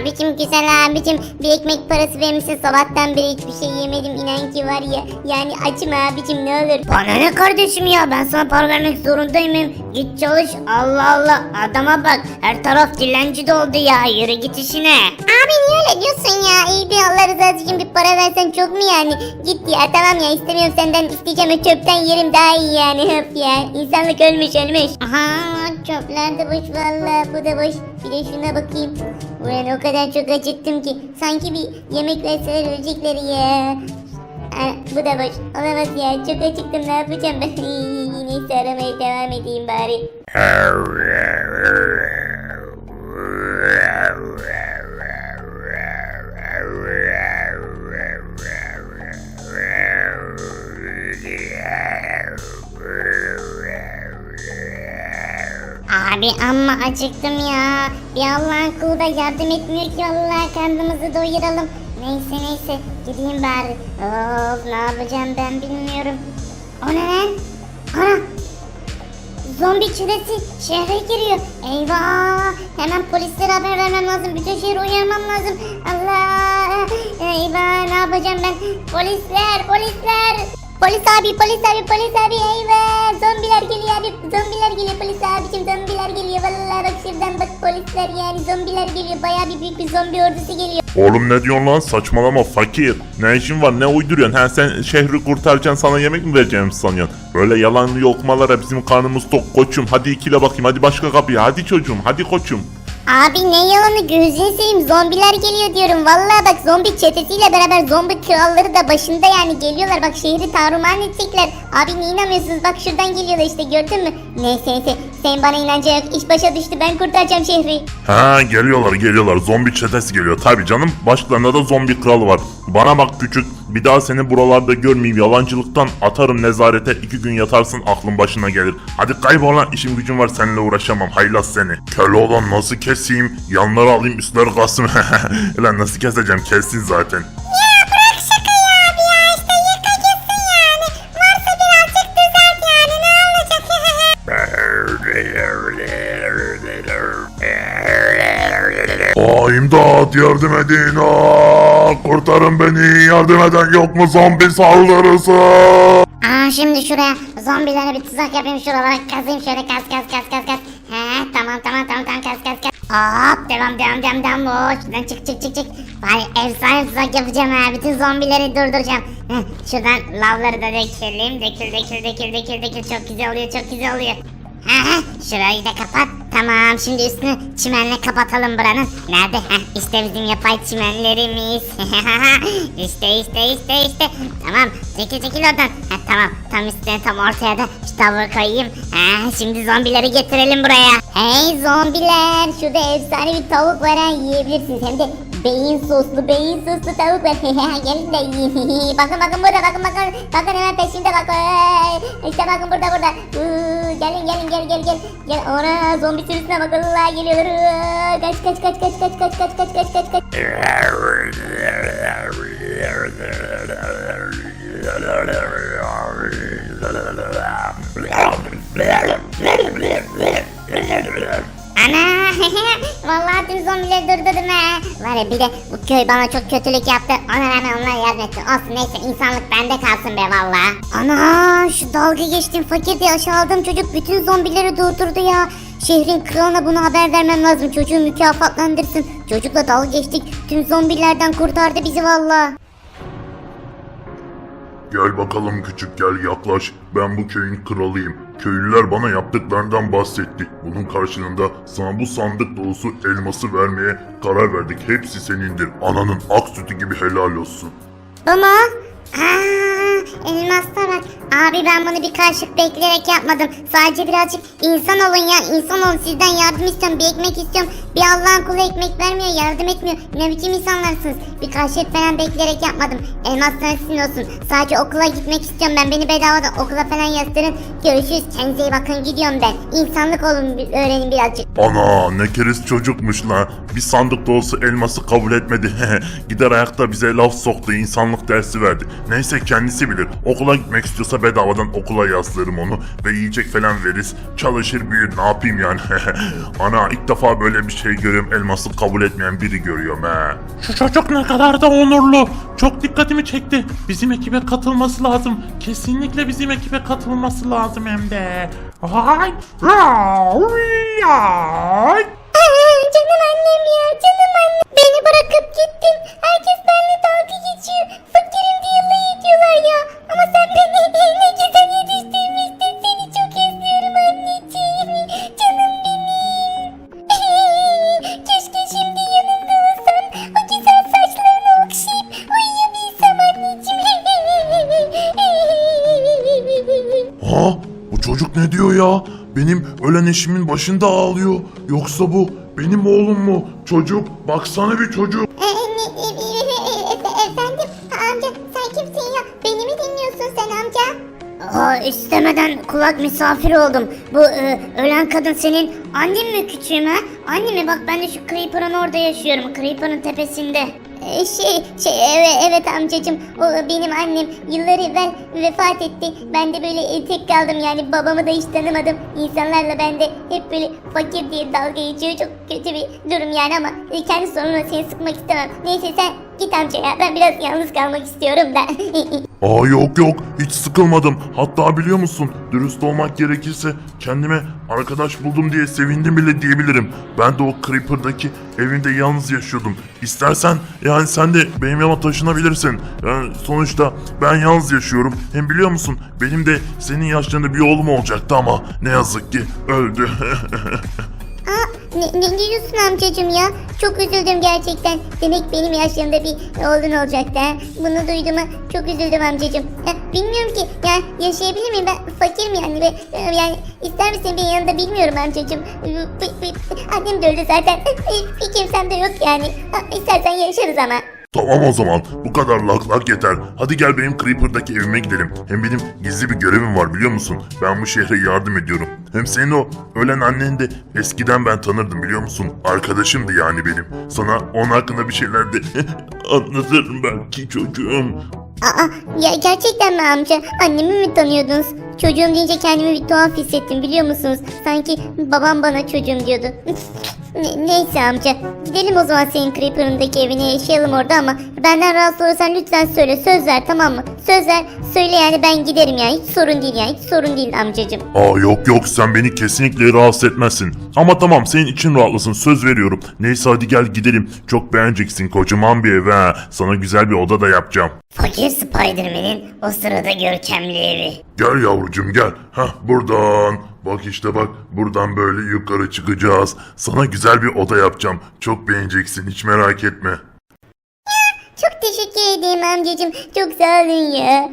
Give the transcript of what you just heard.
Abicim güzel abicim bir ekmek parası vermişsin sabahtan beri hiçbir şey yemedim inan ki var ya. Yani açım abicim ne olur. Bana ne kardeşim ya ben sana para vermek zorundayım. Git çalış Allah Allah adama bak her taraf dilenci doldu ya yürü git işine. Abi niye öyle diyorsun ya? İyi bir Allah rızası için bir para versen çok mu yani? Git ya tamam ya istemiyorum senden isteyeceğim çöpten yerim daha iyi yani. Öf ya insanlık ölmüş ölmüş. Aha çöpler de boş valla bu da boş. Bir de şuna bakayım. Ulan o kadar çok acıktım ki sanki bir yemek verseler ölecekler ya. Ha, bu da boş. Olamaz ya çok acıktım ne yapacağım ben? Neyse aramaya devam edeyim bari. Abi amma acıktım ya. Bir Allah'ın kulu da yardım etmiyor ki vallahi karnımızı doyuralım. Neyse neyse gideyim bari. Of ne yapacağım ben bilmiyorum. O ne lan? Ana! Zombi çilesi şehre giriyor. Eyvah! Hemen polislere haber vermem lazım. Bütün şehri uyarmam lazım. Allah! Eyvah ne yapacağım ben? Polisler polisler! Polis abi polis abi polis abi eyvah! Zombiler geliyor abi zombiler geliyor polis abicim zombiler geliyor. Vallahi bak şuradan bak polisler yani zombiler geliyor. Bayağı bir büyük bir zombi ordusu geliyor. Oğlum ne diyorsun lan saçmalama fakir. Ne işin var ne uyduruyorsun? Ha sen şehri kurtaracaksın sana yemek mi vereceğimi sanıyorsun? Böyle yalan yokmalara bizim karnımız tok koçum. Hadi ikile bakayım hadi başka kapıya hadi çocuğum hadi koçum. Abi ne yalanı gözünü seveyim zombiler geliyor diyorum. Vallahi bak zombi çetesiyle beraber zombi kralları da başında yani geliyorlar. Bak şehri taruman edecekler. Abi niye inanmıyorsunuz? Bak şuradan geliyorlar işte gördün mü? Neyse neyse sen bana inanca yok. İş başa düştü ben kurtaracağım şehri. Ha geliyorlar geliyorlar zombi çetesi geliyor. Tabi canım başlarında da zombi kralı var. Bana bak küçük bir daha seni buralarda görmeyeyim yalancılıktan atarım nezarete iki gün yatarsın aklın başına gelir. Hadi kaybol lan işim gücüm var seninle uğraşamam haylaz seni. Köle olan nasıl keseyim yanları alayım üstleri kalsın. Lan nasıl keseceğim kessin zaten. Aa imdat yardım edin aa kurtarın beni yardım eden yok mu zombi saldırısı Aa şimdi şuraya zombilere bir tuzak yapayım şuralara kazayım şöyle kaz kaz kaz kaz kaz. He tamam tamam tamam tamam kaz kaz kaz. Hop devam devam devam devam. Oo, şuradan çık çık çık çık. Vay efsane tuzak yapacağım ha. Bütün zombileri durduracağım. Heh, şuradan lavları da dökelim. Dökül dökül dökül dökül dökül. Çok güzel oluyor çok güzel oluyor. Ha, ha, şurayı da kapat. Tamam şimdi üstünü çimenle kapatalım buranın. Nerede? Heh, işte bizim yapay çimenlerimiz. işte işte işte işte. Tamam çekil çekil oradan. Ha, tamam tam üstüne tam ortaya da şu tavuğu koyayım. Ha, şimdi zombileri getirelim buraya. Hey zombiler şurada efsane bir tavuk var ha yiyebilirsiniz. Hem de beyin soslu beyin soslu tavuk var. Gelin de yiyin. bakın bakın burada bakın bakın. Bakın hemen peşimde bakın. İşte bakın burada burada. Gelin gelin gel gel gel. Gel ona zombi sürüsüne bakın. Allah geliyorlar. Uuu, Kaç kaç kaç kaç kaç kaç kaç kaç kaç kaç kaç. Ana vallahi tüm zombileri durdurdum ha. Var ya bir de bu köy bana çok kötülük yaptı. Ona rağmen onlara yardım ettim. Olsun neyse insanlık bende kalsın be vallahi. Ana şu dalga geçtim fakir diye aşağıladığım çocuk bütün zombileri durdurdu ya. Şehrin kralına bunu haber vermem lazım. Çocuğu mükafatlandırsın. Çocukla dalga geçtik. Tüm zombilerden kurtardı bizi vallahi. Gel bakalım küçük gel yaklaş. Ben bu köyün kralıyım. Köylüler bana yaptıklarından bahsetti. Bunun karşılığında sana bu sandık dolusu elması vermeye karar verdik. Hepsi senindir. Ananın ak sütü gibi helal olsun. Mu? Aa, elmaslar bak. Abi ben bunu bir karşılık bekleyerek yapmadım. Sadece birazcık insan olun ya. insan olun. Sizden yardım istiyorum. Bir ekmek istiyorum. Bir Allah'ın kulu ekmek vermiyor. Yardım etmiyor. Ne biçim insanlarsınız. Bir karşılık falan bekleyerek yapmadım. Elmaslar sizin olsun. Sadece okula gitmek istiyorum ben. Beni bedavadan okula falan yazdırın. Görüşürüz. Kendinize iyi bakın. Gidiyorum ben. İnsanlık olun. Öğrenin birazcık. Ana ne keriz çocukmuş la. Bir sandık dolusu elması kabul etmedi. Gider ayakta bize laf soktu. insanlık dersi verdi. Neyse kendisi bilir. Okula gitmek istiyorsa bedavadan okula yazdırırım onu. Ve yiyecek falan veririz. Çalışır büyür ne yapayım yani. Ana ilk defa böyle bir şey görüyorum. Elması kabul etmeyen biri görüyorum he. Şu çocuk ne kadar da onurlu. Çok dikkatimi çekti. Bizim ekibe katılması lazım. Kesinlikle bizim ekibe katılması lazım hem de. Ay, ay, ay. canım annem ya canım annem. Beni bırakıp gittin. Çocuk ne diyor ya? Benim ölen eşimin başında ağlıyor. Yoksa bu benim oğlum mu? Çocuk, baksana bir çocuk. Efendim amca sen kimsin ya? Beni mi dinliyorsun sen amca? Aa, istemeden kulak misafir oldum. Bu e, ölen kadın senin annen mi küçüğüm ha? Anne mi? Bak ben de şu Creeper'ın orada yaşıyorum. Creeper'ın tepesinde. Ee, Şey, şey evet, evet amcacım o benim annem yıllar evvel vefat etti. Ben de böyle e, tek kaldım yani babamı da hiç tanımadım. İnsanlarla ben de hep böyle fakir diye dalga geçiyor. Çok kötü bir durum yani ama e, kendi sorununa seni sıkmak istemem. Neyse sen git amca ya ben biraz yalnız kalmak istiyorum da. Aa yok yok hiç sıkılmadım. Hatta biliyor musun dürüst olmak gerekirse kendime arkadaş buldum diye sevindim bile diyebilirim. Ben de o Creeper'daki evinde yalnız yaşıyordum. İstersen yani sen de benim yanıma taşınabilirsin. Yani sonuçta ben yalnız yaşıyorum. Hem biliyor musun benim de senin yaşlarında bir oğlum olacaktı ama ne yazık ki öldü. Ne, ne diyorsun amcacım ya? Çok üzüldüm gerçekten. Demek benim yaşlarımda bir oğlun olacaktı ha. Bunu duyduğuma çok üzüldüm amcacım. Ya, bilmiyorum ki ya yaşayabilir miyim ben fakirim yani ve e, yani ister misin benim yanında bilmiyorum amcacım. Annem de öldü zaten. Bir kimsem de yok yani. İstersen yaşarız ama. Tamam o zaman bu kadar lak lak yeter. Hadi gel benim Creeper'daki evime gidelim. Hem benim gizli bir görevim var biliyor musun? Ben bu şehre yardım ediyorum. Hem senin o ölen annen de eskiden ben tanırdım biliyor musun? Arkadaşımdı yani benim. Sana onun hakkında bir şeyler de anlatırım belki çocuğum. Aa, ya gerçekten mi amca? Annemi mi tanıyordunuz? Çocuğum deyince kendimi bir tuhaf hissettim biliyor musunuz? Sanki babam bana çocuğum diyordu. Ne- neyse amca. Gidelim o zaman senin Creeper'ındaki evine yaşayalım orada ama benden rahatsız olursan lütfen söyle. Söz ver tamam mı? Söz ver. Söyle yani ben giderim yani. Hiç sorun değil yani. Hiç sorun değil amcacım. Aa yok yok sen beni kesinlikle rahatsız etmezsin. Ama tamam senin için rahatlasın söz veriyorum. Neyse hadi gel gidelim. Çok beğeneceksin kocaman bir ev ha. Sana güzel bir oda da yapacağım. Fakir Spiderman'in o sırada görkemli evi. Gel yavrucum gel. Hah buradan. Bak işte bak buradan böyle yukarı çıkacağız. Sana güzel bir oda yapacağım. Çok beğeneceksin hiç merak etme. Çok teşekkür ederim amcacım. Çok sağ olun ya.